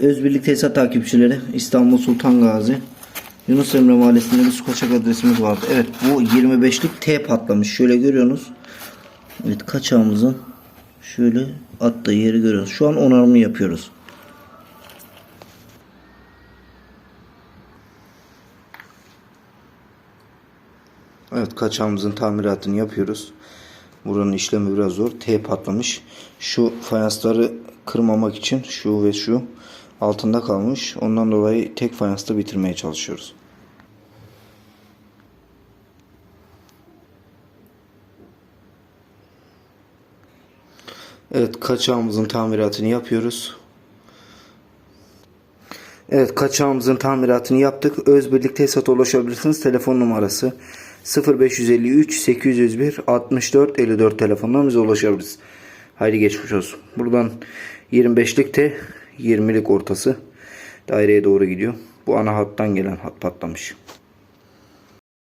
Özbirlik Tesisat takipçileri İstanbul Sultan Gazi Yunus Emre Mahallesi'nde bir su adresimiz vardı. Evet bu 25'lik T patlamış. Şöyle görüyorsunuz. Evet kaçağımızın şöyle attığı yeri görüyoruz. Şu an onarımı yapıyoruz. Evet kaçağımızın tamiratını yapıyoruz. Buranın işlemi biraz zor. T patlamış. Şu fayansları kırmamak için şu ve şu altında kalmış. Ondan dolayı tek fayansta bitirmeye çalışıyoruz. Evet kaçağımızın tamiratını yapıyoruz. Evet kaçağımızın tamiratını yaptık. Özbirlik Tesisat'a ulaşabilirsiniz. Telefon numarası 0553 801 64 54 telefondan bize ulaşabilirsiniz. Haydi geçmiş olsun. Buradan 25'lik de 20'lik ortası daireye doğru gidiyor. Bu ana hattan gelen hat patlamış.